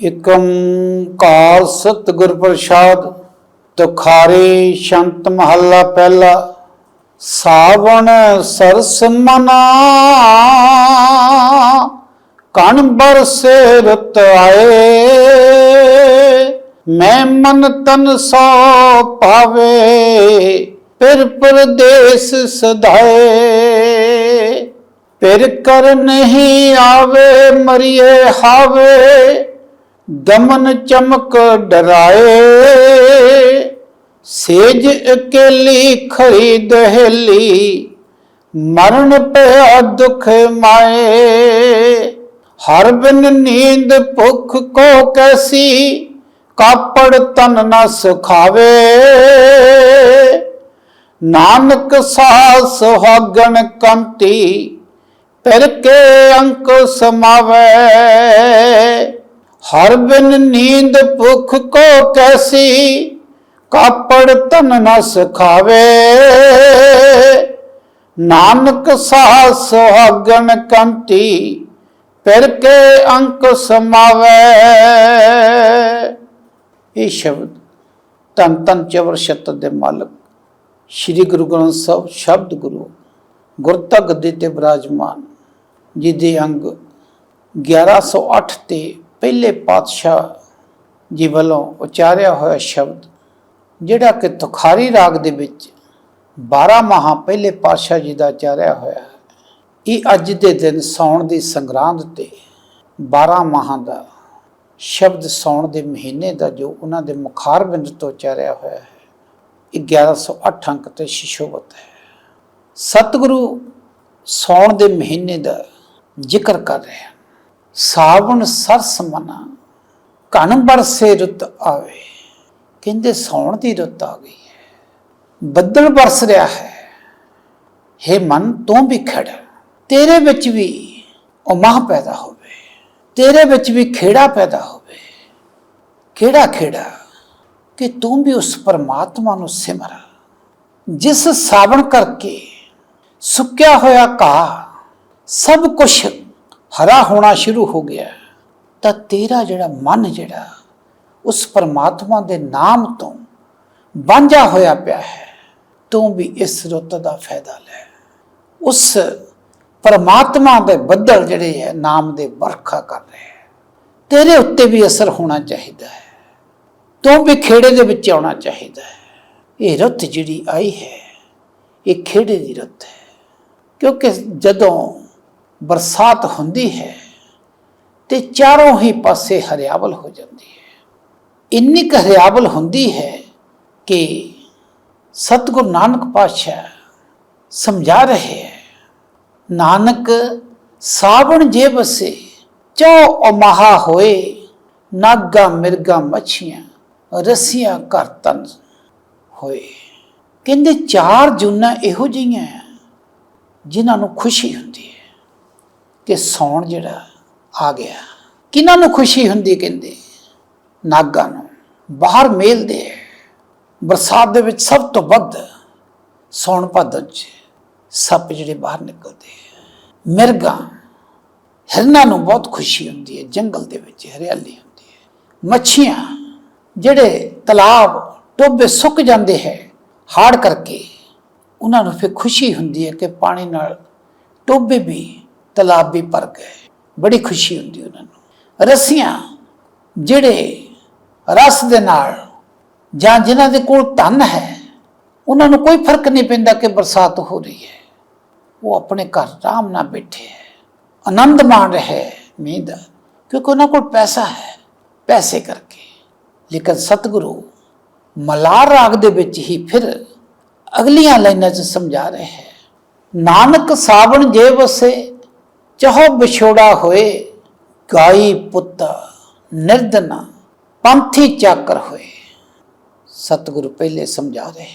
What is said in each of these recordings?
ਇਕੰ ਕਾਰ ਸਤਿਗੁਰ ਪ੍ਰਸਾਦ, ਤੁਖਾਰੇ ਸ਼ੰਤ ਮਹੱਲਾ ਪਹਿਲਾ, ਸਾਵਣ ਸਰਸ ਮਨਾ। ਕਣ ਬਰਸੇ ਰਤ ਆਏ, ਮੈਂ ਮਨ ਤਨ ਸੋ ਪਾਵੇ, ਫਿਰ ਪਰਦੇਸ ਸਦਾਏ ਫਿਰ ਕਰ ਨਹੀਂ ਆਵੇ, ਮਰੀਏ ਹਾਵੇ ਦਮਨ ਚਮਕ ਡਰਾਏ, ਸੇਜ ਇਕੇਲੀ ਖੜੀ ਦਹਲੀ, ਮਰਨ ਪਿਆ ਦੁਖ ਮਾਏ। ਹਰ ਬਿਨ ਨੀਂਦ ਭੁਖ ਕੋ ਕੈਸੀ, ਕਾਪੜ ਤਨ ਨਾ ਸੁਖਾਵੇ। ਨਾਨਕ ਸਾਹ ਸੁਹਾਗਣ ਕੰਤੀ ਫਿਰ ਕੇ ਅੰਕ ਸਮਾਵੇ। ਹਰ ਬਿਨ ਨੀਂਦ ਭੁਖ ਕੋ ਕੈਸੀ? ਕਾਪੜ ਤਨ ਨਾ ਸਖਾਵੇ। ਨਾਨਕ ਸਾਸ ਸੁਹਾਗਣ ਕੰਤੀ ਫਿਰ ਕੇ ਅੰਕ ਸਮਾਵੇ। ਇਹ ਸ਼ਬਦ ਤਨ ਤਨ ਚਵਰ ਸ਼ਤਰ ਦੇ ਮਾਲਕ, ਸ੍ਰੀ ਗੁਰੂ ਗ੍ਰੰਥ ਸਾਹਿਬ ਸ਼ਬਦ ਗੁਰੂ ਗੁਰਤਾ ਦੇ ਤੇ ਬਿਰਾਜਮਾਨ, ਜਿਹਦੇ ਅੰਗ 1108 ਤੇ ਪਹਿਲੇ ਪਾਤਸ਼ਾਹ ਜੀ ਵੱਲੋਂ ਉਚਾਰਿਆ ਹੋਇਆ ਸ਼ਬਦ, ਜਿਹੜਾ ਕਿ ਤੁਖਾਰੀ ਰਾਗ ਦੇ ਵਿੱਚ 12 ਮਹਾ ਪਹਿਲੇ ਪਾਤਸ਼ਾਹ ਜੀ ਦਾ ਉਚਾਰਿਆ ਹੋਇਆ ਹੈ, ਇਹ ਅੱਜ ਦੇ ਦਿਨ ਸੌਣ ਦੀ ਸੰਗਰਾਂਦ ਤੇ 12 ਮਹਾ ਦਾ ਸ਼ਬਦ ਸੌਣ ਦੇ ਮਹੀਨੇ ਦਾ ਜੋ ਉਹਨਾਂ ਦੇ ਮੁਖਾਰ ਬਿੰਦ ਤੋਂ ਉਚਾਰਿਆ ਹੋਇਆ ਹੈ, ਇਹ 1108 ਅੰਕ ਤੇ ਸ਼ਿਸ਼ੋਭਤ ਹੈ। ਸਤਿਗੁਰੂ ਸੌਣ ਦੇ ਮਹੀਨੇ ਦਾ ਜ਼ਿਕਰ ਕਰ ਰਹੇ ਹਨ ਸਾਵਣ ਸਰਸ ਮਨਾ ਕਣ ਬਰਸੇ ਰੁੱਤ ਆਵੇ। ਕਹਿੰਦੇ ਸੌਣ ਦੀ ਰੁੱਤ ਆ ਗਈ ਹੈ, ਬੱਦਲ ਬਰਸ ਰਿਹਾ ਹੈ। ਹੇ ਮਨ, ਤੂੰ ਵੀ ਖੜ, ਤੇਰੇ ਵਿੱਚ ਵੀ ਉਮਾ ਪੈਦਾ ਹੋਵੇ, ਤੇਰੇ ਵਿੱਚ ਵੀ ਖੇੜਾ ਪੈਦਾ ਹੋਵੇ। ਕਿਹੜਾ ਖੇੜਾ? ਕਿ ਤੂੰ ਵੀ ਉਸ ਪਰਮਾਤਮਾ ਨੂੰ ਸਿਮਰ, ਜਿਸ ਸਾਵਣ ਕਰਕੇ ਸੁੱਕਿਆ ਹੋਇਆ ਘਾਹ ਸਭ ਕੁਝ ਹਰਾ ਹੋਣਾ ਸ਼ੁਰੂ ਹੋ ਗਿਆ। ਤਾਂ ਤੇਰਾ ਜਿਹੜਾ ਮਨ ਜਿਹੜਾ, ਉਸ ਪਰਮਾਤਮਾ ਦੇ ਨਾਮ ਤੋਂ ਵਾਂਝਾ ਹੋਇਆ ਪਿਆ ਹੈ, ਤੂੰ ਵੀ ਇਸ ਰੁੱਤ ਦਾ ਫਾਇਦਾ ਲੈ। ਉਸ ਪਰਮਾਤਮਾ ਦੇ ਬੱਦਲ ਜਿਹੜੇ ਹੈ, ਨਾਮ ਦੇ ਵਰਖਾ ਕਰ ਰਹੇ ਹੈ। ਤੇਰੇ ਉੱਤੇ ਵੀ ਅਸਰ ਹੋਣਾ ਚਾਹੀਦਾ ਹੈ। ਤੂੰ ਵੀ ਖੇੜੇ ਦੇ ਵਿੱਚ ਆਉਣਾ ਚਾਹੀਦਾ ਹੈ। ਇਹ ਰੁੱਤ ਜਿਹੜੀ ਆਈ ਹੈ, ਇਹ ਖੇੜੇ ਦੀ ਰੁੱਤ ਹੈ। ਕਿਉਂਕਿ ਜਦੋਂ ਬਰਸਾਤ ਹੁੰਦੀ ਹੈ ਤੇ ਚਾਰੋਂ ਹੀ ਪਾਸੇ ਹਰਿਆਵਲ ਹੋ ਜਾਂਦੀ ਹੈ। ਇੰਨੀ ਕੁ ਹਰਿਆਵਲ ਹੁੰਦੀ ਹੈ ਕਿ ਸਤਿਗੁਰੂ ਨਾਨਕ ਪਾਤਸ਼ਾਹ ਸਮਝਾ ਰਹੇ ਹੈ, ਨਾਨਕ, ਸਾਵਣ ਜੇ ਬਸੇ ਚੋ ਅਮਹਾ ਹੋਏ, ਨਾਗਾ ਮਿਰਗਾ ਮੱਛੀਆਂ, ਰਸੀਆਂ ਘਰ ਤਨ ਹੋਏ। ਕਹਿੰਦੇ ਚਾਰ ਜੁਨਾ ਇਹੋ ਜਿਹੀਆਂ ਹੈ ਜਿਨ੍ਹਾਂ ਨੂੰ ਖੁਸ਼ੀ ਹੁੰਦੀ ਹੈ। ਕਿ ਸੌਣ ਜਿਹੜਾ ਆ ਗਿਆ। ਕਿਹਨਾਂ ਨੂੰ ਖੁਸ਼ੀ ਹੁੰਦੀ ਕਹਿੰਦੇ, ਨਾਗਾਂ ਨੂੰ। ਬਾਹਰ ਮੇਲਦੇ ਹੈ। ਬਰਸਾਤ ਦੇ ਵਿੱਚ ਸਭ ਤੋਂ ਵੱਧ ਸੌਣ ਭਾਦੋ ਚ ਸੱਪ ਜਿਹੜੇ ਬਾਹਰ ਨਿਕਲਦੇ ਹੈ। ਮਿਰਗਾ, ਹਿਰਨਾਂ ਨੂੰ ਬਹੁਤ ਖੁਸ਼ੀ ਹੁੰਦੀ ਹੈ। ਜੰਗਲ ਦੇ ਵਿੱਚ ਹਰਿਆਲੀ ਹੁੰਦੀ ਹੈ। ਮੱਛੀਆਂ ਜਿਹੜੇ ਤਲਾਬ ਟੋਬੇ ਸੁੱਕ ਜਾਂਦੇ ਹੈ, ਹਾੜ ਕਰਕੇ, ਉਹਨਾਂ ਨੂੰ ਫਿਰ ਖੁਸ਼ੀ ਹੁੰਦੀ ਹੈ ਕਿ ਪਾਣੀ ਨਾਲ ਟੋਬੇ ਵੀ ਤਲਾਬ ਵੀ ਭਰ ਗਏ। ਬੜੀ ਖੁਸ਼ੀ ਹੁੰਦੀ ਉਹਨਾਂ ਨੂੰ। ਰਸੀਆਂ ਜਿਹੜੇ ਰਸ ਦੇ ਨਾਲ ਜਾਂ ਜਿਨ੍ਹਾਂ ਦੇ ਕੋਲ ਧਨ ਹੈ, ਉਹਨਾਂ ਨੂੰ ਕੋਈ ਫ਼ਰਕ ਨਹੀਂ ਪੈਂਦਾ ਕਿ ਬਰਸਾਤ ਹੋ ਰਹੀ ਹੈ। ਉਹ ਆਪਣੇ ਘਰ ਆਰਾਮ ਨਾਲ ਬੈਠੇ ਹੈ। ਆਨੰਦ ਮਾਣ ਰਹੇ ਮੀਂਹ ਦਾ, ਕਿਉਂਕਿ ਉਹਨਾਂ ਕੋਲ ਪੈਸਾ ਹੈ, ਪੈਸੇ ਕਰਕੇ। ਲੇਕਿਨ ਸਤਿਗੁਰੂ ਮਲਾਰ ਰਾਗ ਦੇ ਵਿੱਚ ਹੀ ਫਿਰ ਅਗਲੀਆਂ ਲਾਈਨਾਂ 'ਚ ਸਮਝਾ ਰਹੇ ਹੈ, ਨਾਨਕ ਸਾਵਣ ਜੇ ਵਸੇ ਚਾਹੋ ਵਿਛੋੜਾ ਹੋਏ ਗਾਈ ਪੁੱਤ ਨਿਰਦਨਾ, ਪੰਥੀ ਚਾਕਰ ਹੋਏ। ਸਤਿਗੁਰੂ ਪਹਿਲੇ ਸਮਝਾ ਰਹੇ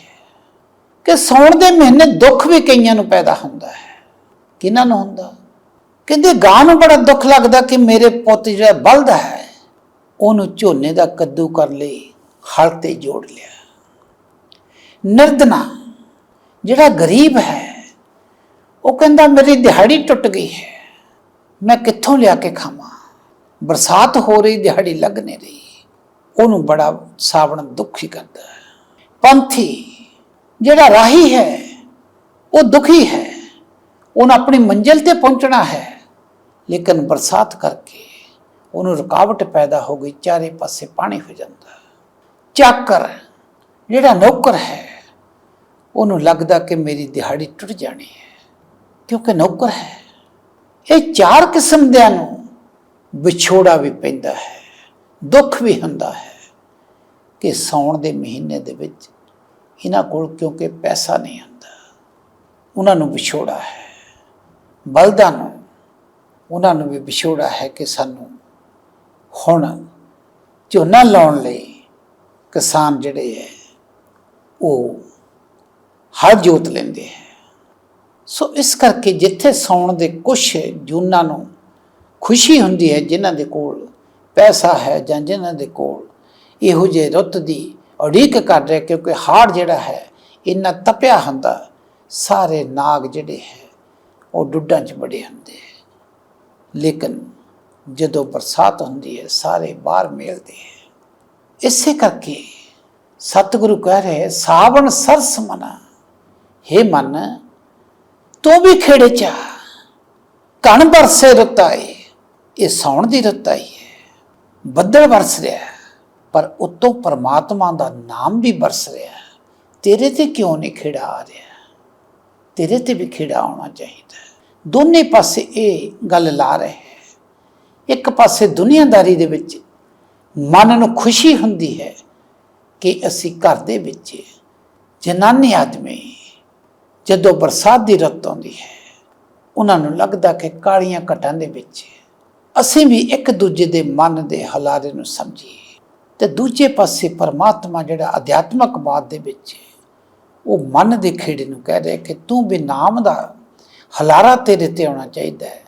ਕਿ ਸੌਣ ਦੇ ਮਹੀਨੇ ਦੁੱਖ ਵੀ ਕਈਆਂ ਨੂੰ ਪੈਦਾ ਹੁੰਦਾ ਹੈ। ਕਿਹਨਾਂ ਨੂੰ ਹੁੰਦਾ? ਕਹਿੰਦੇ ਗਾਂ ਨੂੰ ਬੜਾ ਦੁੱਖ ਲੱਗਦਾ ਕਿ ਮੇਰੇ ਪੁੱਤ ਜਿਹੜਾ ਬਲਦਾ ਹੈ, ਉਹਨੂੰ ਝੋਨੇ ਦਾ ਕੱਦੂ ਕਰ ਲਈ, ਹਲ ਤੇ ਜੋੜ ਲਿਆ। ਨਿਰਦਨਾ ਜਿਹੜਾ ਗਰੀਬ ਹੈ, ਉਹ ਕਹਿੰਦਾ ਮੇਰੀ ਦਿਹਾੜੀ ਟੁੱਟ ਗਈ ਹੈ। ਮੈਂ ਕਿੱਥੋਂ ਲਿਆ ਕੇ ਖਾਵਾਂ? ਬਰਸਾਤ ਹੋ ਰਹੀ, ਦਿਹਾੜੀ ਲੱਗ ਨਹੀਂ ਰਹੀ। ਉਹਨੂੰ ਬੜਾ ਸਾਵਣ ਦੁਖੀ ਕਰਦਾ ਹੈ। ਪੰਥੀ, ਜਿਹੜਾ ਰਾਹੀ ਹੈ, ਉਹ ਦੁਖੀ ਹੈ। ਉਹਨੂੰ ਆਪਣੀ ਮੰਜ਼ਿਲ ਤੇ ਪਹੁੰਚਣਾ ਹੈ। ਲੇਕਿਨ ਬਰਸਾਤ ਕਰਕੇ ਉਹਨੂੰ ਰੁਕਾਵਟ ਪੈਦਾ ਹੋ ਗਈ, ਚਾਰੇ ਪਾਸੇ ਪਾਣੀ ਹੋ ਜਾਂਦਾ ਚਾਕਰ, ਜਿਹੜਾ ਨੌਕਰ ਹੈ, ਉਹਨੂੰ ਲੱਗਦਾ ਕਿ ਮੇਰੀ ਦਿਹਾੜੀ ਟੁੱਟ ਜਾਣੀ ਹੈ। ਕਿਉਂਕਿ ਨੌਕਰ ਹੈ। ਇਹ ਚਾਰ ਕਿਸਮ ਦਿਆਂ ਨੂੰ ਵਿਛੋੜਾ ਵੀ ਪੈਂਦਾ ਹੈ, ਦੁੱਖ ਵੀ ਹੁੰਦਾ ਹੈ ਕਿ ਸੌਣ ਦੇ ਮਹੀਨੇ ਦੇ ਵਿੱਚ ਇਹਨਾਂ ਕੋਲ ਕਿਉਂਕਿ ਪੈਸਾ ਨਹੀਂ ਹੁੰਦਾ ਉਹਨਾਂ ਨੂੰ ਵਿਛੋੜਾ ਹੈ, ਬਲਦਾਂ ਨੂੰ, ਉਹਨਾਂ ਨੂੰ ਵੀ ਵਿਛੋੜਾ ਹੈ ਕਿ ਸਾਨੂੰ ਹੁਣ ਝੋਨਾ ਲਾਉਣ ਲਈ ਕਿਸਾਨ ਜਿਹੜੇ ਹੈ, ਉਹ ਹਰ ਜੋਤ ਲੈਂਦੇ ਹੈ। ਸੋ ਇਸ ਕਰਕੇ ਜਿੱਥੇ ਸੌਣ ਦੇ ਕੁਛ ਜੂਨਾਂ ਨੂੰ ਖੁਸ਼ੀ ਹੁੰਦੀ ਹੈ, ਜਿਨ੍ਹਾਂ ਦੇ ਕੋਲ ਪੈਸਾ ਹੈ ਜਾਂ ਜਿਨ੍ਹਾਂ ਦੇ ਕੋਲ ਇਹੋ ਜਿਹੇ ਰੁੱਤ ਦੀ ਉਡੀਕ ਕਰ ਰਿਹਾ, ਕਿਉਂਕਿ ਹਾੜ ਜਿਹੜਾ ਹੈ, ਇੰਨਾ ਤਪਿਆ ਹੁੰਦਾ, ਸਾਰੇ ਨਾਗ ਜਿਹੜੇ ਹੈ, ਉਹ ਡੁੱਡਾਂ 'ਚ ਬੜੇ ਹੁੰਦੇ ਹੈ। ਲੇਕਿਨ ਜਦੋਂ ਬਰਸਾਤ ਹੁੰਦੀ ਹੈ, ਸਾਰੇ ਬਾਹਰ ਮੇਲਦੇ ਹੈ। ਇਸੇ ਕਰਕੇ ਸਤਿਗੁਰੂ ਕਹਿ ਰਹੇ ਸਾਵਣ ਸਰਸ ਮਨਾ हे ਮਨ ਤੂੰ ਵੀ ਖੇੜੇ ਚਾ ਕਣ ਬਰਸੇ ਰੁੱਤਾਏ ਇਹ ਸੌਣ ਦੀ ਰਤਾਈ ਹੈ ਬੱਦਲ ਵਰਸ ਰਿਹਾ ਪਰ ਉਤੋਂ ਪਰਮਾਤਮਾ ਦਾ ਨਾਮ ਵੀ ਬਰਸ ਰਿਹਾ ਤੇਰੇ ਤੇ ਕਿਉਂ ਨਹੀਂ ਖੇੜਾ ਆ ਰਿਹਾ? ਤੇਰੇ ਤੇ ਵੀ ਖੇੜਾ ਆਉਣਾ ਚਾਹੀਦਾ ਦੋਨੇ ਪਾਸੇ ਇਹ ਗੱਲ ਲਾ ਰਹੇ ਹੈ। ਇੱਕ ਪਾਸੇ ਦੁਨੀਆਦਾਰੀ ਦੇ ਵਿੱਚ ਮਨ ਨੂੰ ਖੁਸ਼ੀ ਹੁੰਦੀ ਹੈ ਕਿ ਅਸੀਂ ਘਰ ਦੇ ਵਿੱਚ ਜਨਾਨੀ ਆਦਮੀ ਜਦੋਂ ਬਰਸਾਤ ਦੀ ਰੁੱਤ ਆਉਂਦੀ ਹੈ, ਉਹਨਾਂ ਨੂੰ ਲੱਗਦਾ ਕਿ ਕਾਲੀਆਂ ਘਟਾਂ ਦੇ ਵਿੱਚ ਅਸੀਂ ਵੀ ਇੱਕ ਦੂਜੇ ਦੇ ਮਨ ਦੇ ਹਲਾਰੇ ਨੂੰ ਸਮਝੀਏ ਤੇ ਦੂਜੇ ਪਾਸੇ ਪਰਮਾਤਮਾ ਜਿਹੜਾ ਅਧਿਆਤਮਕ ਅਧਿਆਤਮਕਵਾਦ ਦੇ ਵਿੱਚ ਉਹ ਮਨ ਦੇ ਖੇੜੇ ਨੂੰ ਕਹਿ ਰਿਹਾ ਕਿ ਤੂੰ ਵੀ ਨਾਮ ਦਾ ਹਲਾਰਾ ਤੇਰੇ ਤੇ ਆਉਣਾ ਚਾਹੀਦਾ ਹੈ।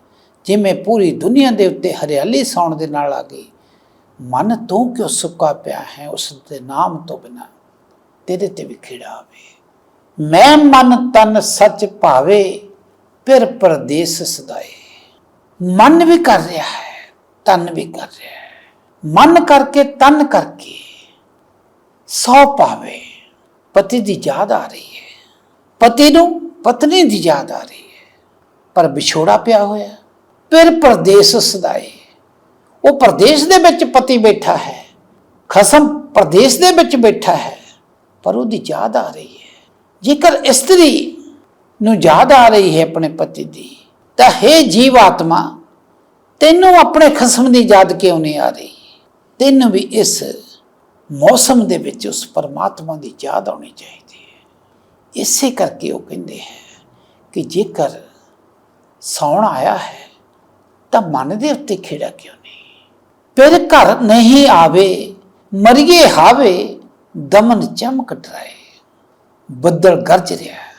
ਜਿਵੇਂ ਪੂਰੀ ਦੁਨੀਆ ਦੇ ਉੱਤੇ ਹਰਿਆਲੀ ਸੌਣ ਦੇ ਨਾਲ ਆ ਗਈ, ਮਨ ਤੂੰ ਕਿਉਂ ਸੁੱਕਾ ਪਿਆ ਹੈ, ਉਸ ਦੇ ਨਾਮ ਤੋਂ ਬਿਨਾ ਤੇਰੇ ਤੇ ਵੀ ਖੇੜਾ ਆਵੇ। ਮੈਂ ਮਨ ਤਨ ਸੱਚ ਭਾਵੇ, ਫਿਰ ਪਰਦੇਸ ਸਦਾਏ। ਮਨ ਵੀ ਕਰ ਰਿਹਾ ਹੈ, ਤਨ ਵੀ ਕਰ ਰਿਹਾ ਹੈ। ਮਨ ਕਰਕੇ, ਤਨ ਕਰਕੇ ਸੌ ਪਾਵੇ ਪਤੀ ਦੀ ਯਾਦ ਆ ਰਹੀ ਹੈ। ਪਤੀ ਨੂੰ ਪਤਨੀ ਦੀ ਯਾਦ ਆ ਰਹੀ ਹੈ। ਪਰ ਵਿਛੋੜਾ ਪਿਆ ਹੋਇਆ, ਫਿਰ ਪਰਦੇਸ ਸਦਾਏ। ਉਹ ਪਰਦੇਸ ਦੇ ਵਿੱਚ ਪਤੀ ਬੈਠਾ ਹੈ, ਖਸਮ ਪਰਦੇਸ ਦੇ ਵਿੱਚ ਬੈਠਾ ਹੈ, ਪਰ ਉਹਦੀ ਯਾਦ ਆ ਰਹੀ ਹੈ। ਜੇਕਰ ਇਸਤਰੀ ਨੂੰ ਯਾਦ ਆ ਰਹੀ ਹੈ ਆਪਣੇ ਪਤੀ ਦੀ, ਤਾਂ ਹੈ ਜੀਵ ਆਤਮਾ ਤੈਨੂੰ ਆਪਣੇ ਖਸਮ ਦੀ ਯਾਦ ਕਿਉਂ ਨਹੀਂ ਆ ਰਹੀ? ਤੈਨੂੰ ਵੀ ਇਸ ਮੌਸਮ ਦੇ ਵਿੱਚ ਉਸ ਪਰਮਾਤਮਾ ਦੀ ਯਾਦ ਆਉਣੀ ਚਾਹੀਦੀ ਹੈ। ਇਸੇ ਕਰਕੇ ਉਹ ਕਹਿੰਦੇ ਹੈ ਕਿ ਜੇਕਰ ਸੌਣ ਆਇਆ ਹੈ, ਤਾਂ ਮਨ ਦੇ ਉੱਤੇ ਖੇੜਾ ਕਿਉਂ ਨਹੀਂ? ਫਿਰ ਘਰ ਨਹੀਂ ਆਵੇ, ਮਰੀਏ ਹਾਵੇ, ਦਮਨ ਚਮਕ ਡਰਾਏ। ਬੱਦਲ ਗਰਜ ਰਿਹਾ ਹੈ।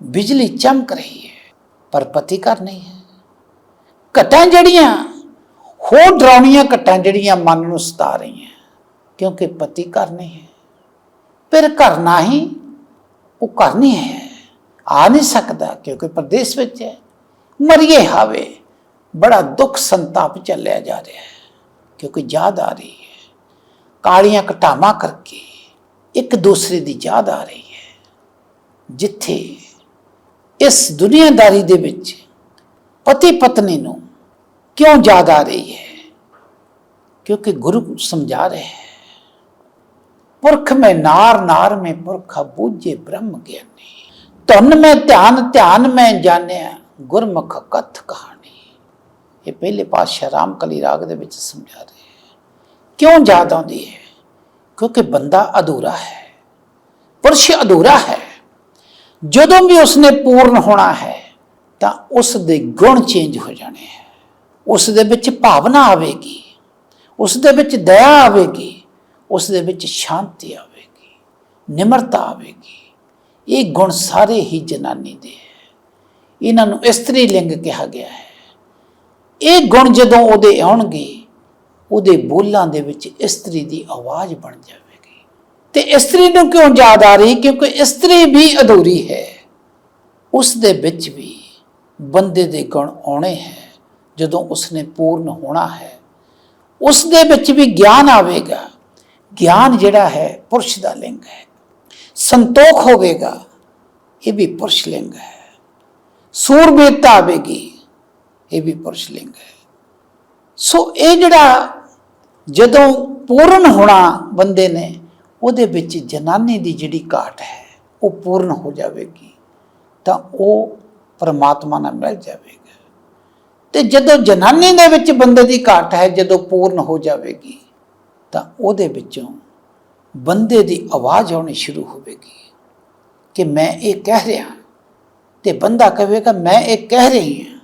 ਬਿਜਲੀ ਚਮਕ ਰਹੀ ਹੈ, ਪਰ ਪਤੀ ਘਰ ਨਹੀਂ ਹੈ। ਘਟਾਂ ਜਿਹੜੀਆਂ, ਹੋਰ ਡਰਾਉਣੀਆਂ ਘਟਾਂ ਜਿਹੜੀਆਂ ਮਨ ਨੂੰ ਸਤਾ ਰਹੀਆਂ ਕਿਉਂਕਿ ਪਤੀ ਘਰ ਨਹੀਂ ਹੈ। ਫਿਰ ਘਰ ਨਹੀਂ ਉਹ ਘਰ ਨਹੀਂ ਹੈ। ਆ ਨਹੀਂ ਸਕਦਾ, ਕਿਉਂਕਿ ਪ੍ਰਦੇਸ਼ ਵਿੱਚ ਹੈ। ਮਰੀਏ ਹਾਵੇ, ਬੜਾ ਦੁੱਖ ਸੰਤਾਪ ਚੱਲਿਆ ਜਾ ਰਿਹਾ ਹੈ, ਕਿਉਂਕਿ ਯਾਦ ਆ ਰਹੀ ਹੈ। ਕਾਲੀਆਂ ਘਟਾਵਾਂ ਕਰਕੇ ਇੱਕ ਦੂਸਰੇ ਦੀ ਯਾਦ ਆ ਰਹੀ ਹੈ। ਜਿੱਥੇ ਇਸ ਦੁਨੀਆਦਾਰੀ ਦੇ ਵਿੱਚ ਪਤੀ ਪਤਨੀ ਨੂੰ ਕਿਉਂ ਯਾਦ ਆ ਰਹੀ ਹੈ? ਕਿਉਂਕਿ ਗੁਰੂ ਸਮਝਾ ਰਹੇ ਹੈ, ਪੁਰਖ ਮੈਂ ਨਾਰ ਨਾਰ ਮੈਂ ਪੁਰਖਾ ਬੂਝੇ ਬ੍ਰਹਮ ਗਿਆਨੀ। ਧਨ ਮੈਂ ਧਿਆਨ ਧਿਆਨ ਮੈਂ ਜਾਣਿਆ, ਗੁਰਮੁਖ ਕਥ ਕਹਾਣੀ। ਇਹ ਪਹਿਲੇ ਪਾਤਸ਼ਾਹ ਰਾਮਕਲੀ ਰਾਗ ਦੇ ਵਿੱਚ ਸਮਝਾ ਰਹੇ ਹੈ। ਕਿਉਂ ਯਾਦ ਆਉਂਦੀ ਹੈ? ਕਿਉਂਕਿ ਬੰਦਾ ਅਧੂਰਾ ਹੈ। ਪੁਰਸ਼ ਅਧੂਰਾ ਹੈ। ਜਦੋਂ ਵੀ ਉਸਨੇ ਪੂਰਨ ਹੋਣਾ ਹੈ, ਤਾਂ ਉਸ ਦੇ ਗੁਣ ਚੇਂਜ ਹੋ ਜਾਣੇ ਹੈ। ਉਸ ਦੇ ਵਿੱਚ ਭਾਵਨਾ ਆਵੇਗੀ ਉਸ ਦੇ ਵਿੱਚ ਦਇਆ ਆਵੇਗੀ ਉਸ ਦੇ ਵਿੱਚ ਸ਼ਾਂਤੀ ਆਵੇਗੀ, ਨਿਮਰਤਾ ਆਵੇਗੀ। ਇਹ ਗੁਣ ਸਾਰੇ ਹੀ ਜਨਾਨੀ ਦੇ ਹੈ। ਇਹਨਾਂ ਨੂੰ ਇਸਤਰੀ ਲਿੰਗ ਕਿਹਾ ਗਿਆ ਹੈ। ਇਹ ਗੁਣ ਜਦੋਂ ਉਹਦੇ ਆਉਣਗੇ, ਉਹਦੇ ਬੋਲਾਂ ਦੇ ਵਿੱਚ ਇਸਤਰੀ ਦੀ ਆਵਾਜ਼ ਬਣ ਜਾਵੇ ਤੇ ਇਸਤਰੀ ਨੂੰ ਕਿਉਂ ਯਾਦ ਆ ਰਹੀ? ਕਿਉਂਕਿ ਇਸਤਰੀ ਵੀ ਅਧੂਰੀ ਹੈ। ਉਸ ਦੇ ਵਿੱਚ ਵੀ ਬੰਦੇ ਦੇ ਗੁਣ ਆਉਣੇ ਹੈ। ਜਦੋਂ ਉਸਨੇ ਪੂਰਨ ਹੋਣਾ ਹੈ ਉਸ ਦੇ ਵਿੱਚ ਵੀ ਗਿਆਨ ਆਵੇਗਾ। ਗਿਆਨ ਜਿਹੜਾ ਹੈ, ਪੁਰਸ਼ ਦਾ ਲਿੰਗ ਹੈ। ਸੰਤੋਖ ਹੋਵੇਗਾ, ਇਹ ਵੀ ਪੁਰਸ਼ ਲਿੰਗ ਹੈ। ਸੂਰਬੀਰਤਾ ਆਵੇਗੀ, ਇਹ ਵੀ ਪੁਰਸ਼ ਲਿੰਗ ਹੈ। ਸੋ ਇਹ ਜਿਹੜਾ ਜਦੋਂ ਪੂਰਨ ਹੋਣਾ ਬੰਦੇ ਨੇ ਉਹਦੇ ਵਿੱਚ ਜਨਾਨੀ ਦੀ ਜਿਹੜੀ ਘਾਟ ਹੈ, ਉਹ ਪੂਰਨ ਹੋ ਜਾਵੇਗੀ, ਤਾਂ ਉਹ ਪਰਮਾਤਮਾ ਨਾਲ ਮਿਲ ਜਾਵੇਗਾ। ਤੇ ਜਦੋਂ ਜਨਾਨੀ ਦੇ ਵਿੱਚ ਬੰਦੇ ਦੀ ਘਾਟ ਹੈ, ਜਦੋਂ ਪੂਰਨ ਹੋ ਜਾਵੇਗੀ, ਤਾਂ ਉਹਦੇ ਵਿੱਚੋਂ ਬੰਦੇ ਦੀ ਆਵਾਜ਼ ਆਉਣੀ ਸ਼ੁਰੂ ਹੋਵੇਗੀ ਕਿ ਮੈਂ ਇਹ ਕਹਿ ਰਿਹਾ ਤੇ ਬੰਦਾ ਕਹੇਗਾ, ਮੈਂ ਇਹ ਕਹਿ ਰਹੀ ਹਾਂ।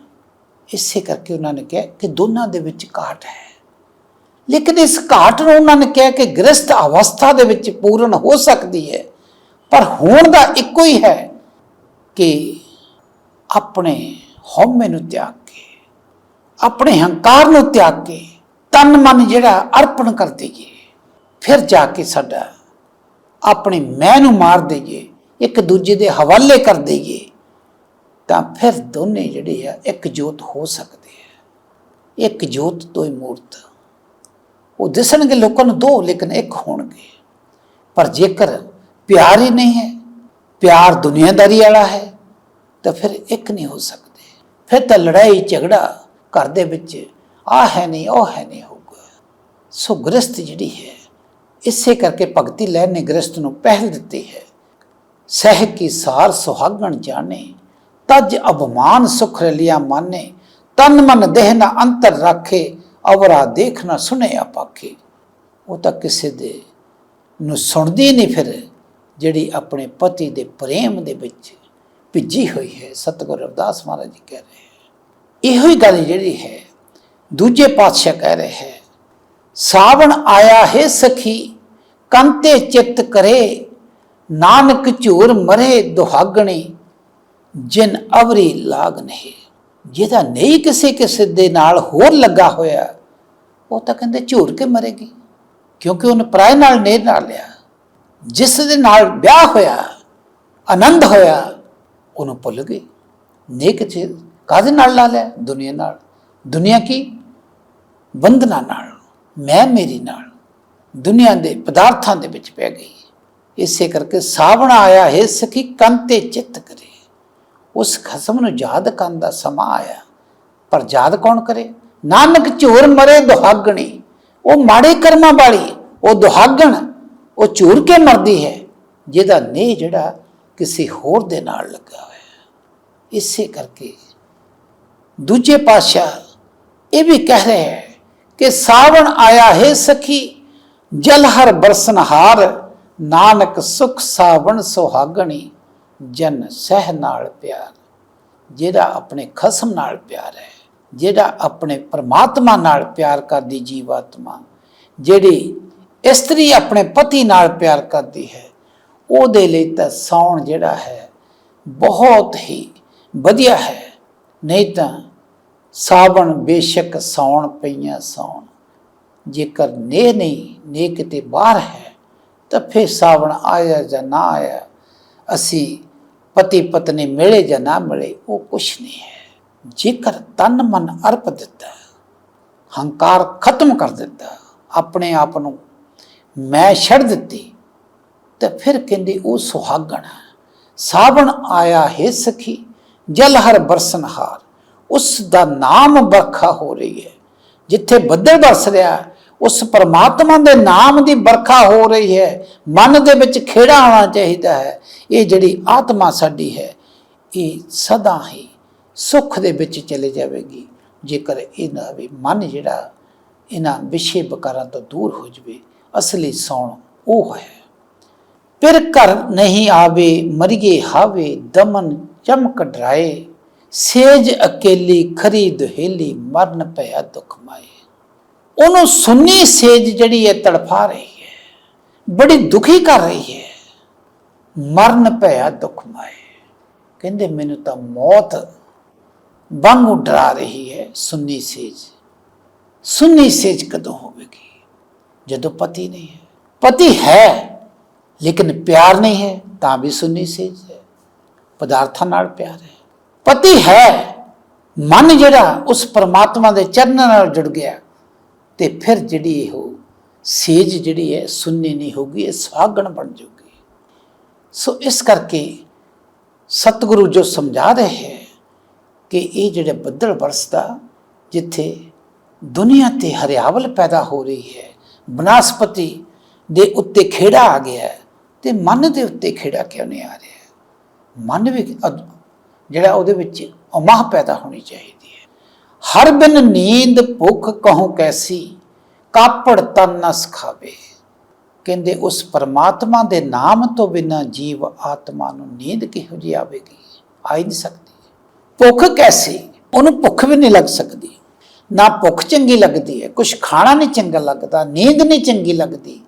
ਇਸੇ ਕਰਕੇ ਉਹਨਾਂ ਨੇ ਕਿਹਾ ਕਿ ਦੋਨਾਂ ਦੇ ਵਿੱਚ ਘਾਟ ਹੈ। ਲੇਕਿਨ ਇਸ ਘਾਟ ਨੂੰ ਉਹਨਾਂ ਨੇ ਕਿਹਾ ਕਿ ਗ੍ਰਸਥ ਅਵਸਥਾ ਦੇ ਵਿੱਚ ਪੂਰਨ ਹੋ ਸਕਦੀ ਹੈ। ਪਰ ਹੋਣ ਦਾ ਇੱਕੋ ਹੀ ਹੈ ਕਿ ਆਪਣੇ ਹਉਮੈ ਨੂੰ ਤਿਆਗ ਕੇ, ਆਪਣੇ ਹੰਕਾਰ ਨੂੰ ਤਿਆਗ ਕੇ, ਤਨ ਮਨ ਜਿਹੜਾ ਅਰਪਣ ਕਰ ਦਈਏ, ਫਿਰ ਜਾ ਕੇ ਸਾਡਾ ਆਪਣੇ ਮੈਂ ਨੂੰ ਮਾਰ ਦਈਏ, ਇੱਕ ਦੂਜੇ ਦੇ ਹਵਾਲੇ ਕਰ ਦਈਏ, ਤਾਂ ਫਿਰ ਦੋਨੇ ਜਿਹੜੇ ਆ ਇੱਕ ਜੋਤ ਹੋ ਸਕਦੇ ਆ। ਇੱਕ ਜੋਤ ਤੋਂ ਹੀ ਮੂਰਤ ਉਹ ਦਿਸਣਗੇ ਲੋਕਾਂ ਨੂੰ ਦੋ, ਲੇਕਿਨ ਇੱਕ ਹੋਣਗੇ। ਪਰ ਜੇਕਰ ਪਿਆਰ ਹੀ ਨਹੀਂ ਹੈ, ਪਿਆਰ ਦੁਨੀਆਦਾਰੀ ਵਾਲਾ ਹੈ, ਤਾਂ ਫਿਰ ਇੱਕ ਨਹੀਂ ਹੋ ਸਕਦੇ। ਫਿਰ ਤਾਂ ਲੜਾਈ, ਝਗੜਾ ਘਰ ਦੇ ਵਿੱਚ ਆ ਹੈ ਨਹੀਂ, ਉਹ ਹੈ ਨਹੀਂ ਹੋਊਗਾ। ਸੋ ਗ੍ਰਸਤ ਜਿਹੜੀ ਹੈ, ਇਸੇ ਕਰਕੇ ਭਗਤੀ ਲੈਣ ਨੇ ਗ੍ਰਸਤ ਨੂੰ ਪਹਿਲ ਦਿੱਤੀ ਹੈ। ਸਹਿ ਕੀ ਸਾਰ ਸੁਹਾਗਣ ਜਾਣੇ, ਤਜ ਅਭਮਾਨ ਸੁਖ ਲਿਆ ਮਾਨੇ, ਤਨ ਮਨ ਦੇਹ ਨਾ ਅੰਤਰ ਰੱਖੇ ਅਵਰਾ ਦੇਖਣਾ ਸੁਣੇ ਆਪਾਖੇ ਉਹ ਤਾਂ ਕਿਸੇ ਦੇ ਨੂੰ ਸੁਣਦੀ ਨਹੀਂ ਫਿਰ, ਜਿਹੜੀ ਆਪਣੇ ਪਤੀ ਦੇ ਪ੍ਰੇਮ ਦੇ ਵਿੱਚ ਭਿੱਜੀ ਹੋਈ ਹੈ। ਸਤਿਗੁਰ ਰਵਿਦਾਸ ਮਹਾਰਾਜ ਜੀ ਕਹਿ ਰਹੇ ਇਹੋ ਹੀ ਗੱਲ ਜਿਹੜੀ ਹੈ, ਦੂਜੇ ਪਾਤਸ਼ਾਹ ਕਹਿ ਰਹੇ ਹੈ, ਸਾਵਣ ਆਇਆ ਹੈ ਸਖੀ, ਕੰਤੇ ਚਿੱਤ ਕਰੇ, ਨਾਨਕ ਝੂਰ ਮਰੇ ਦੁਹਾਗਣੇ, ਜਿਨ ਅਵਰੀ ਲਾਗ ਨਹੀਂ। ਜਿਹਦਾ ਨਹੀਂ ਕਿਸੇ ਕਿਸੇ ਦੇ ਨਾਲ ਹੋਰ ਲੱਗਾ ਹੋਇਆ ਉਹ ਤਾਂ ਕਹਿੰਦੇ ਝੂਰ ਕੇ ਮਰੇਗੀ। ਕਿਉਂਕਿ ਉਹਨੇ ਪਰਾਏ ਨਾਲ ਨੇਰ ਨਾਲ ਲਿਆ। ਜਿਸ ਦੇ ਨਾਲ ਵਿਆਹ ਹੋਇਆ, ਆਨੰਦ ਹੋਇਆ, ਉਹਨੂੰ ਭੁੱਲ ਗਈ। ਨੇਕ ਚੀਜ਼ ਕਾਹਦੇ ਨਾਲ ਲਾ ਲਿਆ? ਦੁਨੀਆ ਨਾਲ। ਦੁਨੀਆ ਕੀ? ਬੰਧਨਾਂ ਨਾਲ। ਮੈਂ ਮੇਰੀ ਨਾਲ। ਦੁਨੀਆ ਦੇ ਪਦਾਰਥਾਂ ਦੇ ਵਿੱਚ ਪੈ ਗਈ। ਇਸੇ ਕਰਕੇ ਸਾਵਣ ਆਇਆ, ਹੈ ਸਖੀ ਕੰਤੇ ਚਿੱਤ ਕਰੇ। ਉਸ ਖਸਮ ਨੂੰ ਯਾਦ ਕਰਨ ਦਾ ਸਮਾਂ ਆਇਆ। ਪਰ ਯਾਦ ਕੌਣ ਕਰੇ? ਨਾਨਕ ਝੂਰ ਮਰੇ ਦੁਹਾਗਣੀ। ਉਹ ਮਾੜੇ ਕਰਮਾਂ ਵਾਲੀ ਉਹ ਦੁਹਾਗਣ, ਉਹ ਝੂਰ ਕੇ ਮਰਦੀ ਹੈ। ਜਿਹਦਾ ਨੇਹ ਜਿਹੜਾ ਕਿਸੇ ਹੋਰ ਦੇ ਨਾਲ ਲੱਗਾ ਹੋਇਆ ਇਸੇ ਕਰਕੇ ਦੂਜੇ ਪਾਤਸ਼ਾਹ ਇਹ ਵੀ ਕਹਿ ਰਿਹਾ ਹੈ ਕਿ ਸਾਵਣ ਆਇਆ ਹੈ ਸਖੀ, ਜਲ ਹਰ ਬਰਸਨਹਾਰ ਨਾਨਕ ਸੁਖ ਸਾਵਣ ਸੁਹਾਗਣੀ, ਜਨ ਸਹਿ ਨਾਲ ਪਿਆਰ। ਜਿਹੜਾ ਆਪਣੇ ਖਸਮ ਨਾਲ ਪਿਆਰ ਹੈ ਜਿਹੜਾ ਆਪਣੇ ਪਰਮਾਤਮਾ ਨਾਲ ਪਿਆਰ ਕਰਦੀ ਜੀਵਾਤਮਾ, ਜਿਹੜੀ ਇਸਤਰੀ ਆਪਣੇ ਪਤੀ ਨਾਲ ਪਿਆਰ ਕਰਦੀ ਹੈ, ਉਹਦੇ ਲਈ ਤਾਂ ਸੌਣ ਜਿਹੜਾ ਹੈ ਬਹੁਤ ਹੀ ਵਧੀਆ ਹੈ। ਨਹੀਂ ਤਾਂ ਸਾਵਣ ਬੇਸ਼ੱਕ ਸੌਣ ਪਈਆਂ ਸੌਣ ਜੇਕਰ ਨੇ ਨਹੀਂ ਨੇ ਕਿਤੇ ਬਾਹਰ ਹੈ, ਤਾਂ ਫਿਰ ਸਾਵਣ ਆਇਆ ਜਾਂ ਨਾ ਆਇਆ, ਅਸੀਂ ਪਤੀ ਪਤਨੀ ਮਿਲੇ ਜਾਂ ਨਾ ਮਿਲੇ, ਉਹ ਕੁਛ ਨਹੀਂ ਹੈ। ਜੇਕਰ ਤਨ ਮਨ ਅਰਪ ਦਿੱਤਾ, ਹੰਕਾਰ ਖਤਮ ਕਰ ਦਿੱਤਾ, ਆਪਣੇ ਆਪ ਨੂੰ ਮੈਂ ਛੱਡ ਦਿੱਤੀ, ਤੇ ਫਿਰ ਕਹਿੰਦੀ ਉਹ ਸੁਹਾਗਣ ਸਾਵਣ ਆਇਆ ਹੈ ਸਖੀ, ਜਲ ਹਰ ਬਰਸਨਹਾਰ ਉਸ ਦਾ ਨਾਮ ਵਰਖਾ ਹੋ ਰਹੀ ਹੈ। ਜਿੱਥੇ ਬੱਦਲ ਵਰਸ ਰਿਹਾ, ਉਸ ਪਰਮਾਤਮਾ ਦੇ ਨਾਮ ਦੀ ਵਰਖਾ ਹੋ ਰਹੀ ਹੈ। ਮਨ ਦੇ ਵਿੱਚ ਖੇੜਾ ਆਉਣਾ ਚਾਹੀਦਾ ਹੈ। ਇਹ ਜਿਹੜੀ ਆਤਮਾ ਸਾਡੀ ਹੈ, ਇਹ ਸਦਾ ਹੀ ਸੁੱਖ ਦੇ ਵਿੱਚ ਚਲੇ ਜਾਵੇਗੀ। ਜੇਕਰ ਇਹਨਾਂ ਵੀ ਮਨ ਜਿਹੜਾ ਇਹਨਾਂ ਵਿਸ਼ੇ ਬਕਾਰਾਂ ਤੋਂ ਦੂਰ ਹੋ ਜਵੇ, ਅਸਲੀ ਸੌਣ ਉਹ ਹੈ। ਫਿਰ ਘਰ ਨਹੀਂ ਆਵੇ, ਮਰੀਏ ਹਾਵੇ, ਦਮਨ ਚਮਕ ਡਰਾਏ, ਸੇਜ ਅਕੇਲੀ ਖਰੀ ਦੁਹੇਲੀ ਮਰਨ ਪਿਆ ਦੁਖ ਮਾਏ। ਉਹਨੂੰ ਸੁੰਨੀ ਸੇਜ ਜਿਹੜੀ ਹੈ ਤੜਫਾ ਰਹੀ ਹੈ, ਬੜੀ ਦੁਖੀ ਕਰ ਰਹੀ ਹੈ, ਮਰਨ ਪਿਆ ਦੁਖ ਮਾਏ। ਕਹਿੰਦੇ, ਮੈਨੂੰ ਤਾਂ ਮੌਤ ਵਾਂਗੂ ਡਰਾ ਰਹੀ ਹੈ ਸੁੰਨੀ ਸੇਜ। ਸੁੰਨੀ ਸੇਜ ਕਦੋਂ ਹੋਵੇਗੀ? ਜਦੋਂ ਪਤੀ ਨਹੀਂ ਹੈ। ਪਤੀ ਹੈ, ਲੇਕਿਨ ਪਿਆਰ ਨਹੀਂ ਹੈ, ਤਾਂ ਵੀ ਸੁੰਨੀ ਸੇਜ ਹੈ। ਪਦਾਰਥਾਂ ਨਾਲ ਪਿਆਰ ਹੈ। ਪਤੀ ਹੈ, ਮਨ ਜਿਹੜਾ ਉਸ ਪਰਮਾਤਮਾ ਦੇ ਚਰਨਾਂ ਨਾਲ ਜੁੜ ਗਿਆ, ਤੇ ਫਿਰ ਜਿਹੜੀ ਇਹ ਸੇਜ ਜਿਹੜੀ ਹੈ, ਸੁੰਨੀ ਨਹੀਂ ਹੋਗੀ ਇਹ ਸੁਹਾਗਣ ਬਣ ਜਾਊਗੀ। ਸੋ ਇਸ ਕਰਕੇ ਸਤਿਗੁਰੂ ਜੋ ਸਮਝਾ ਰਹੇ ਹੈ ਕਿ ਇਹ ਜਿਹੜੇ ਬੱਦਲ ਵਰਸਦਾ ਜਿੱਥੇ ਦੁਨੀਆ ਤੇ ਹਰਿਆਵਲ ਪੈਦਾ ਹੋ ਰਹੀ ਹੈ ਬਨਸਪਤੀ ਦੇ ਉੱਤੇ ਖੇੜਾ ਆ ਗਿਆ ਹੈ, ਤੇ ਮਨ ਦੇ ਉੱਤੇ ਖੇੜਾ ਕਿਉਂ ਨਹੀਂ ਆ ਰਿਹਾ ਮਨ ਵੀ ਜਿਹੜਾ ਉਹਦੇ ਵਿੱਚ ਅਮਾਹ ਪੈਦਾ ਹੋਣੀ ਚਾਹੀਦੀ ਹੈ। ਹਰ ਬਿਨ ਨੀਂਦ ਭੁੱਖ ਕਹੂੰ ਕੈਸੀ ਕਾਪੜ ਤਨ ਨਾ ਸਖਾਵੇ। ਕਹਿੰਦੇ ਉਸ ਪਰਮਾਤਮਾ ਦੇ ਨਾਮ ਤੋਂ ਬਿਨਾ ਜੀਵ ਆਤਮਾ ਨੂੰ ਨੀਂਦ ਕਿਹੋ ਜਿਹੀ ਆਵੇਗੀ? ਆ ਹੀ ਨਹੀਂ ਸਕਦੀ। ਭੁੱਖ ਕੈਸੀ? ਉਹਨੂੰ ਭੁੱਖ ਵੀ ਨਹੀਂ ਲੱਗ ਸਕਦੀ। ਨਾ ਭੁੱਖ ਚੰਗੀ ਲੱਗਦੀ ਹੈ ਕੁਝ ਖਾਣਾ ਨਹੀਂ ਚੰਗਾ ਲੱਗਦਾ, ਨੀਂਦ ਨਹੀਂ ਚੰਗੀ ਲੱਗਦੀ।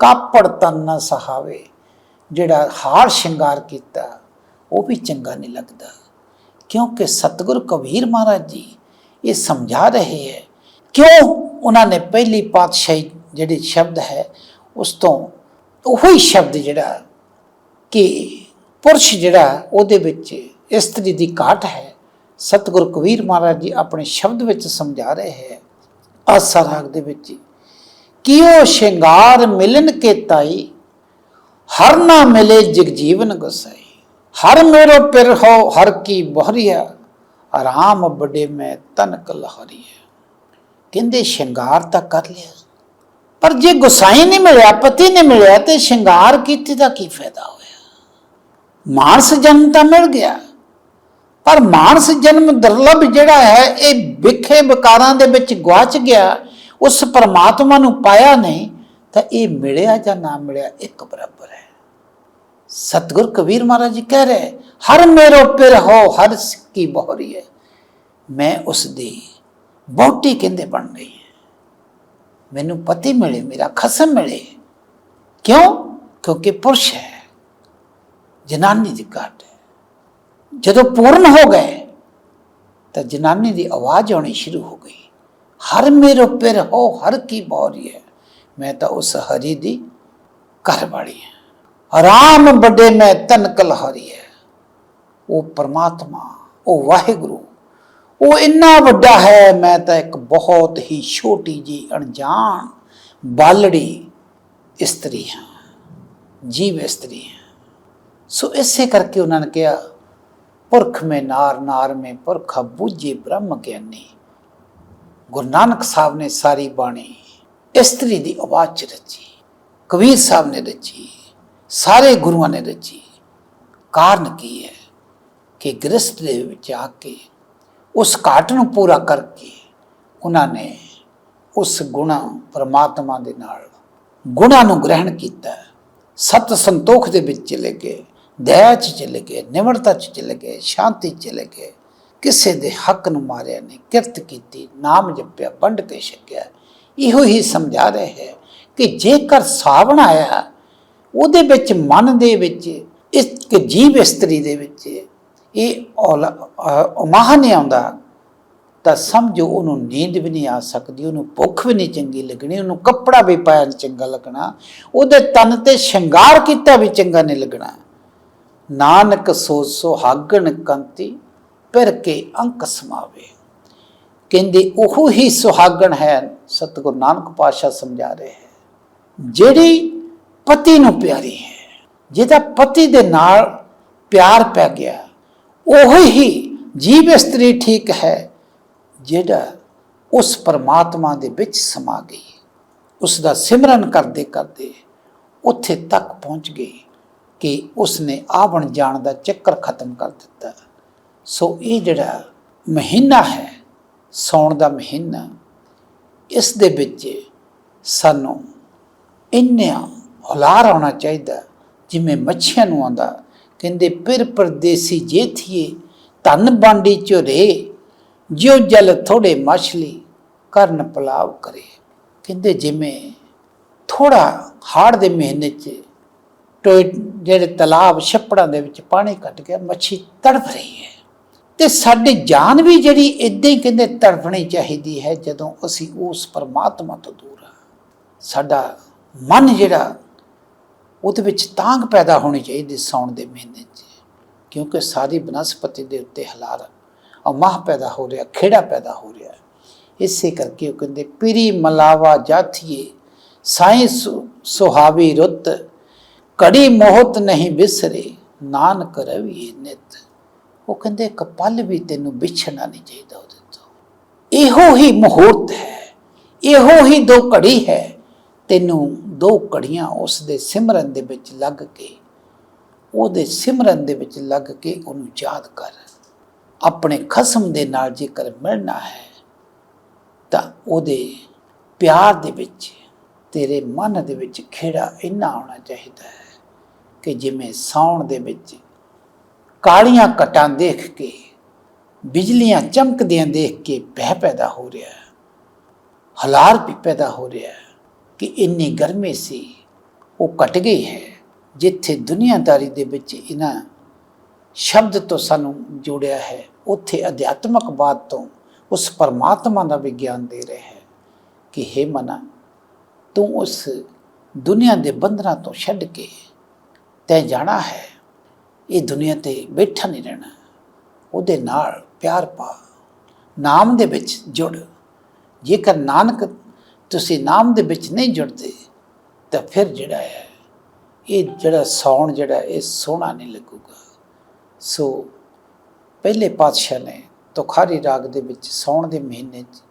ਕਾਪੜ ਤਨ ਨਾ ਸਹਾਵੇ, ਜਿਹੜਾ ਹਾਰ ਸ਼ਿੰਗਾਰ ਕੀਤਾ, ਉਹ ਵੀ ਚੰਗਾ ਨਹੀਂ ਲੱਗਦਾ। ਕਿਉਂਕਿ ਸਤਿਗੁਰ ਕਬੀਰ ਮਹਾਰਾਜ ਜੀ ਇਹ ਸਮਝਾ ਰਹੇ ਹੈ, ਕਿਉਂ ਉਹਨਾਂ ਨੇ ਪਹਿਲੀ ਪਾਤਸ਼ਾਹੀ ਜਿਹੜੀ ਸ਼ਬਦ ਹੈ, ਉਸ ਤੋਂ ਉਹੀ ਸ਼ਬਦ ਜਿਹੜਾ ਕਿ ਪੁਰਸ਼ ਜਿਹੜਾ ਉਹਦੇ ਵਿੱਚ ਇਸਤਰੀ ਦੀ ਘਾਟ ਹੈ। ਸਤਿਗੁਰ ਕਬੀਰ ਮਹਾਰਾਜ ਜੀ ਆਪਣੇ ਸ਼ਬਦ ਵਿੱਚ ਸਮਝਾ ਰਹੇ ਹੈ। ਆਸਾ ਰਾਗ ਦੇ ਵਿੱਚ ਕਿਉ ਸ਼ਿੰਗਾਰ ਮਿਲਨ ਕੇ ਤਾਈ, ਹਰ ਨਾ ਮਿਲੇ ਜਗਜੀਵਨ ਗੁਸਾਈ। ਹਰ ਮੇਰੋ ਪਿਰ ਹੋ, ਹਰ ਕੀ ਬਹਰੀਆ ਆਰਾਮ ਬੜੇ ਮੈਂ ਤਨਕ ਕਲਹਰੀਆ ਕਹਿੰਦੇ, ਸ਼ਿੰਗਾਰ ਤਾਂ ਕਰ ਲਿਆ। ਪਰ ਜੇ ਗੁਸਾਈ ਨਹੀਂ ਮਿਲਿਆ, ਪਤੀ ਨਹੀਂ ਮਿਲਿਆ, ਤੇ ਸ਼ਿੰਗਾਰ ਕੀਤੇ ਦਾ ਕੀ ਫਾਇਦਾ ਹੋਇਆ? ਮਾਨਸ ਜਨਮ ਤਾਂ ਮਿਲ ਗਿਆ। ਪਰ ਮਾਨਸ ਜਨਮ ਦੁਰਲਭ ਜਿਹੜਾ ਹੈ, ਇਹ ਵਿਖੇ ਵਿਕਾਰਾਂ ਦੇ ਵਿੱਚ ਗਵਾਚ ਗਿਆ, ਉਸ ਪਰਮਾਤਮਾ ਨੂੰ ਪਾਇਆ ਨਹੀਂ, ਤਾਂ ਇਹ ਮਿਲਿਆ ਜਾਂ ਨਾ ਮਿਲਿਆ, ਇੱਕ ਬਰਾਬਰ ਹੈ। ਸਤਿਗੁਰ ਕਬੀਰ ਮਹਾਰਾਜ ਜੀ ਕਹਿ ਰਹੇ, ਹਰ ਮੇਰੋ ਪਿਰ ਹੋ, ਹਰ ਸਿੱਕੀ ਬਹਰੀ ਹੈ। ਮੈਂ ਉਸ ਦੀ ਬੋਟੀ ਕਹਿੰਦੇ ਬਣ ਗਈ ਹੈ। ਮੈਨੂੰ ਪਤੀ ਮਿਲੇ, ਮੇਰਾ ਖਸਮ ਮਿਲੇ। ਕਿਉਂ? ਕਿਉਂਕਿ ਪੁਰਸ਼ ਹੈ। ਜਨਾਨੀ ਦੀ ਘਾਟ ਜਦੋਂ ਪੂਰਨ ਹੋ ਗਏ, ਤਾਂ ਜਨਾਨੀ ਦੀ ਆਵਾਜ਼ ਆਉਣੀ ਸ਼ੁਰੂ ਹੋ ਗਈ। ਹਰ ਮੇਰੇ ਪਿਰ ਹੋ, ਹਰ ਕੀ ਬੋਰੀ ਹੈ। ਮੈਂ ਤਾਂ ਉਸ ਹਰੀ ਦੀ ਘਰ ਵਾਲੀ ਹਾਂ। ਆਰਾਮ ਵੱਡੇ ਮੈਂ ਤਨਕਲ ਹਰੀ ਹੈ। ਉਹ ਪਰਮਾਤਮਾ, ਉਹ ਵਾਹਿਗੁਰੂ, ਉਹ ਇੰਨਾ ਵੱਡਾ ਹੈ, ਮੈਂ ਤਾਂ ਇੱਕ ਬਹੁਤ ਹੀ ਛੋਟੀ ਜੀ ਅਣਜਾਣ ਬਾਲੜੀ ਇਸਤਰੀ ਹਾਂ, ਜੀਵ ਇਸਤਰੀ ਹਾਂ। ਸੋ ਇਸੇ ਕਰਕੇ ਉਹਨਾਂ ਨੇ ਕਿਹਾ ਪੁਰਖ ਮੇ ਨਾਰ ਨਾਰ ਮੇ ਪੁਰਖਾ ਬੁੱਝੇ ਬ੍ਰਹਮ ਗਿਆਨੀ। ਗੁਰੂ ਨਾਨਕ ਸਾਹਿਬ ਨੇ ਸਾਰੀ ਬਾਣੀ ਇਸਤਰੀ ਦੀ ਆਵਾਜ਼ ਚ ਰਚੀ, ਕਬੀਰ ਸਾਹਿਬ ਨੇ ਰਚੀ, ਸਾਰੇ ਗੁਰੂਆਂ ਨੇ ਰਚੀ। ਕਾਰਨ ਕੀ ਹੈ ਕਿ ਗ੍ਰਸਥ ਦੇ ਵਿੱਚ ਆ ਕੇ ਉਸ ਘਾਟ ਨੂੰ ਪੂਰਾ ਕਰਕੇ ਉਹਨਾਂ ਨੇ ਉਸ ਗੁਣਾ ਪਰਮਾਤਮਾ ਦੇ ਨਾਲ ਗੁਣਾ ਨੂੰ ਗ੍ਰਹਿਣ ਕੀਤਾ। ਸਤ ਸੰਤੋਖ ਦੇ ਵਿੱਚ ਚਲੇ ਗਏ। ਦਇਆ ਚ ਚਲੇ ਗਏ, ਨਿਮਰਤਾ ਚ ਚਲੇ ਗਏ, ਸ਼ਾਂਤੀ ਚ ਚਲੇ ਗਏ। ਕਿਸੇ ਦੇ ਹੱਕ ਨੂੰ ਮਾਰਿਆ ਨਹੀਂ, ਕਿਰਤ ਕੀਤੀ, ਨਾਮ ਜਪਿਆ, ਵੰਡ ਕੇ ਛਕਿਆ। ਇਹੋ ਹੀ ਸਮਝਾ ਰਹੇ ਹੈ ਕਿ ਜੇਕਰ ਸਾਵਣ ਆਇਆ, ਉਹਦੇ ਵਿੱਚ, ਮਨ ਦੇ ਵਿੱਚ ਇੱਕ ਜੀਵ ਇਸਤਰੀ ਦੇ ਵਿੱਚ ਇਹ ਔਲਾ- ਉਮਾਹ ਨਹੀਂ ਆਉਂਦਾ, ਤਾਂ ਸਮਝੋ ਉਹਨੂੰ ਨੀਂਦ ਵੀ ਨਹੀਂ ਆ ਸਕਦੀ, ਉਹਨੂੰ ਭੁੱਖ ਵੀ ਨਹੀਂ ਚੰਗੀ ਲੱਗਣੀ, ਉਹਨੂੰ ਕੱਪੜਾ ਵੀ ਪਾਇਆ ਚੰਗਾ ਲੱਗਣਾ, ਉਹਦੇ ਤਨ ਤੇ ਸ਼ਿੰਗਾਰ ਕੀਤਾ ਵੀ ਚੰਗਾ ਨਹੀਂ ਲੱਗਣਾ। ਨਾਨਕ ਸੋ ਸੁਹਾਗਣ ਕੰਤੀ ਫਿਰ ਕੇ ਅੰਕ ਸਮਾਵੇ। ਕਹਿੰਦੇ, ਉਹ ਹੀ ਸੁਹਾਗਣ ਹੈ, ਸਤਿਗੁਰੂ ਨਾਨਕ ਪਾਤਸ਼ਾਹ ਸਮਝਾ ਰਹੇ ਹੈ, ਜਿਹੜੀ ਪਤੀ ਨੂੰ ਪਿਆਰੀ ਹੈ। ਜਿਹਦਾ ਪਤੀ ਦੇ ਨਾਲ ਪਿਆਰ ਪੈ ਗਿਆ, ਉਹ ਹੀ ਜੀਵ ਇਸਤਰੀ ਠੀਕ ਹੈ, ਜਿਹੜਾ ਉਸ ਪਰਮਾਤਮਾ ਦੇ ਵਿੱਚ ਸਮਾ ਗਈ। ਉਸ ਦਾ ਸਿਮਰਨ ਕਰਦੇ ਕਰਦੇ ਉੱਥੇ ਤੱਕ ਪਹੁੰਚ ਗਈ। ਕਿ ਉਸ ਨੇ ਆਵਣ ਜਾਣ ਦਾ ਚੱਕਰ ਖਤਮ ਕਰ ਦਿੱਤਾ। ਸੋ ਇਹ ਜਿਹੜਾ ਮਹੀਨਾ ਹੈ, ਸੌਣ ਦਾ ਮਹੀਨਾ, ਇਸ ਦੇ ਵਿੱਚ ਸਾਨੂੰ ਇੰਨਾ ਹੁਲਾਰ ਆਉਣਾ ਚਾਹੀਦਾ, ਜਿਵੇਂ ਮੱਛੀਆਂ ਨੂੰ ਆਉਂਦਾ, ਕਹਿੰਦੇ ਪਿਰ ਪਰਦੇਸੀ ਜੇ ਥੀਏ ਧਨ ਬਾਂਡੀ ਝੁਰੇ, ਜਿਉ ਜਲ ਥੋੜੇ ਮਛਲੀ, ਕਰਨ ਪਲਾਵ ਕਰੇ। ਕਹਿੰਦੇ ਜਿਵੇਂ ਥੋੜਾ ਹਾੜ ਦੇ ਮਹੀਨੇ 'ਚ ਟੋਏ ਜਿਹੜੇ ਤਲਾਬ ਛੱਪੜਾਂ ਦੇ ਵਿੱਚ ਪਾਣੀ ਘਟ ਗਿਆ, ਮੱਛੀ ਤੜਫ ਰਹੀ ਹੈ। ਤੇ ਸਾਡੀ ਜਾਨ ਵੀ ਜਿਹੜੀ ਇਦਾਂ ਹੀ ਕਹਿੰਦੇ ਤੜਫਣੀ ਚਾਹੀਦੀ ਹੈ ਜਦੋਂ ਅਸੀਂ ਉਸ ਪਰਮਾਤਮਾ ਤੋਂ ਦੂਰ ਹਾਂ। ਸਾਡਾ ਮਨ ਜਿਹੜਾ, ਉਹਦੇ ਵਿੱਚ ਤਾਂਗ ਪੈਦਾ ਹੋਣੀ ਚਾਹੀਦੀ ਸੌਣ ਦੇ ਮਹੀਨੇ 'ਚ। ਕਿਉਂਕਿ ਸਾਰੀ ਬਨਸਪਤੀ ਦੇ ਉੱਤੇ ਹਲਾਰ ਅਮਾਹ ਪੈਦਾ ਹੋ ਰਿਹਾ, ਖੇੜਾ ਪੈਦਾ ਹੋ ਰਿਹਾ। ਇਸੇ ਕਰਕੇ ਉਹ ਕਹਿੰਦੇ, ਪੀਰੀ ਮਲਾਵਾ ਜਾਥੀਏ, ਸਾਈ ਸੁ- ਸੁਹਾਵੀ ਰੁੱਤ ਕੜੀ ਮੋਹਤ ਨਹੀਂ ਵਿਸਰੇ, ਨਾਨਕ ਰਵੀ ਨਿਤ। ਉਹ ਕਹਿੰਦੇ, ਇੱਕ ਪਲ ਵੀ ਤੈਨੂੰ ਵਿਛੜਨਾ ਨਹੀਂ ਚਾਹੀਦਾ ਉਹਦੇ ਤੋਂ। ਇਹੋ ਹੀ ਮੁਹੂਰਤ ਹੈ, ਇਹੋ ਹੀ ਦੋ ਘੜੀ ਹੈ, ਤੈਨੂੰ ਦੋ ਘੜੀਆਂ ਉਸ ਦੇ ਸਿਮਰਨ ਦੇ ਵਿੱਚ ਲੱਗ ਕੇ, ਉਹਦੇ ਸਿਮਰਨ ਦੇ ਵਿੱਚ ਲੱਗ ਕੇ ਉਹਨੂੰ ਯਾਦ ਕਰ। ਆਪਣੇ ਖਸਮ ਦੇ ਨਾਲ ਜੇਕਰ ਮਿਲਣਾ ਹੈ, ਤਾਂ ਉਹਦੇ ਪਿਆਰ ਦੇ ਵਿੱਚ, ਤੇਰੇ ਮਨ ਦੇ ਵਿੱਚ ਖੇੜਾ ਇੰਨਾ ਆਉਣਾ ਚਾਹੀਦਾ ਹੈ। ਕਿ ਜਿਵੇਂ ਸੌਣ ਦੇ ਵਿੱਚ ਕਾਲੀਆਂ ਕਟਾਂ ਦੇਖ ਕੇ, ਬਿਜਲੀਆਂ ਚਮਕਦੀਆਂ ਦੇਖ ਕੇ ਭੈ ਪੈਦਾ ਹੋ ਰਿਹਾ ਹੈ। ਹਲਾਰ ਵੀ ਪੈਦਾ ਹੋ ਰਿਹਾ ਹੈ ਕਿ ਇੰਨੀ ਗਰਮੀ ਸੀ, ਉਹ ਘਟ ਗਈ ਹੈ, ਜਿੱਥੇ ਦੁਨੀਆਦਾਰੀ ਦੇ ਵਿੱਚ ਇਹਨਾਂ ਸ਼ਬਦ ਤੋਂ ਸਾਨੂੰ ਜੋੜਿਆ ਹੈ, ਉੱਥੇ ਅਧਿਆਤਮਕ ਬਾਤ ਤੋਂ ਉਸ ਪਰਮਾਤਮਾ ਦਾ ਵਿਗਿਆਨ ਦੇ ਰਿਹਾ ਹੈ ਕਿ हे ਮਨਾ, ਤੂੰ ਉਸ ਦੁਨੀਆ ਦੇ ਬੰਧਨਾਂ ਤੋਂ ਛੱਡ ਕੇ ਤੈ ਜਾਣਾ ਹੈ। ਇਹ ਦੁਨੀਆ ਤੇ ਬੈਠਾ ਨਹੀਂ ਰਹਿਣਾ। ਉਹਦੇ ਨਾਲ ਪਿਆਰ ਪਾ। ਨਾਮ ਦੇ ਵਿੱਚ ਜੁੜ। ਜੇਕਰ ਨਾਨਕ ਤੁਸੀਂ ਨਾਮ ਦੇ ਵਿੱਚ ਨਹੀਂ ਜੁੜਦੇ, ਤਾਂ ਫਿਰ ਜਿਹੜਾ ਹੈ, ਇਹ ਜਿਹੜਾ ਸੌਣ ਜਿਹੜਾ ਇਹ ਸੋਹਣਾ ਨਹੀਂ ਲੱਗੂਗਾ। ਸੋ ਪਹਿਲੇ ਪਾਤਸ਼ਾਹ ਨੇ ਤੁਖਾਰੀ ਰਾਗ ਦੇ ਵਿੱਚ ਸੌਣ ਦੇ ਮਹੀਨੇ 'ਚ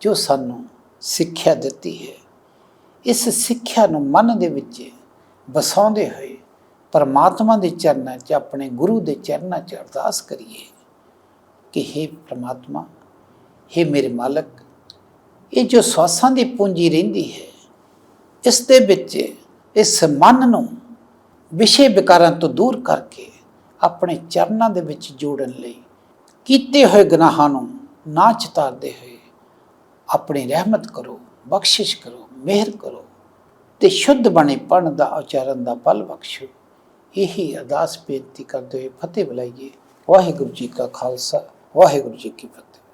ਜੋ ਸਾਨੂੰ ਸਿੱਖਿਆ ਦਿੱਤੀ ਹੈ, ਇਸ ਸਿੱਖਿਆ ਨੂੰ ਮਨ ਦੇ ਵਿੱਚ ਵਸਾਉਂਦੇ ਹੋਏ ਪਰਮਾਤਮਾ ਦੇ ਚਰਨਾਂ 'ਚ, ਆਪਣੇ ਗੁਰੂ ਦੇ ਚਰਨਾਂ 'ਚ ਅਰਦਾਸ ਕਰੀਏ ਕਿ हे ਪਰਮਾਤਮਾ हे ਮੇਰੇ ਮਾਲਕ, ਇਹ ਜੋ ਸਵਾਸਾਂ ਦੀ ਪੂੰਜੀ ਰਹਿੰਦੀ ਹੈ, ਇਸ ਦੇ ਵਿੱਚ, ਇਸ ਮਨ ਨੂੰ ਵਿਸ਼ੇ ਵਿਕਾਰਾਂ ਤੋਂ ਦੂਰ ਕਰਕੇ ਆਪਣੇ ਚਰਨਾਂ ਦੇ ਵਿੱਚ ਜੋੜਨ ਲਈ ਕੀਤੇ ਹੋਏ ਗੁਨਾਹਾਂ ਨੂੰ ਨਾ ਚਿਤਾਰਦੇ ਹੋਏ ਆਪਣੀ ਰਹਿਮਤ ਕਰੋ, ਬਖਸ਼ਿਸ਼ ਕਰੋ, ਮਿਹਰ ਕਰੋ ਤੇ ਸ਼ੁੱਧ ਬਣੇ ਪੜਨ ਦਾ ਉਚਾਰਨ ਦਾ ਬਲ ਬਖਸ਼ੋ। ਇਹੀ ਅਰਦਾਸ ਬੇਨਤੀ ਕਰਦੇ ਹੋਏ ਫਤਿਹ ਬੁਲਾਈਏ। ਵਾਹਿਗੁਰੂ ਜੀ ਕਾ ਖਾਲਸਾ, ਵਾਹਿਗੁਰੂ ਜੀ ਕੀ ਫਤਿਹ।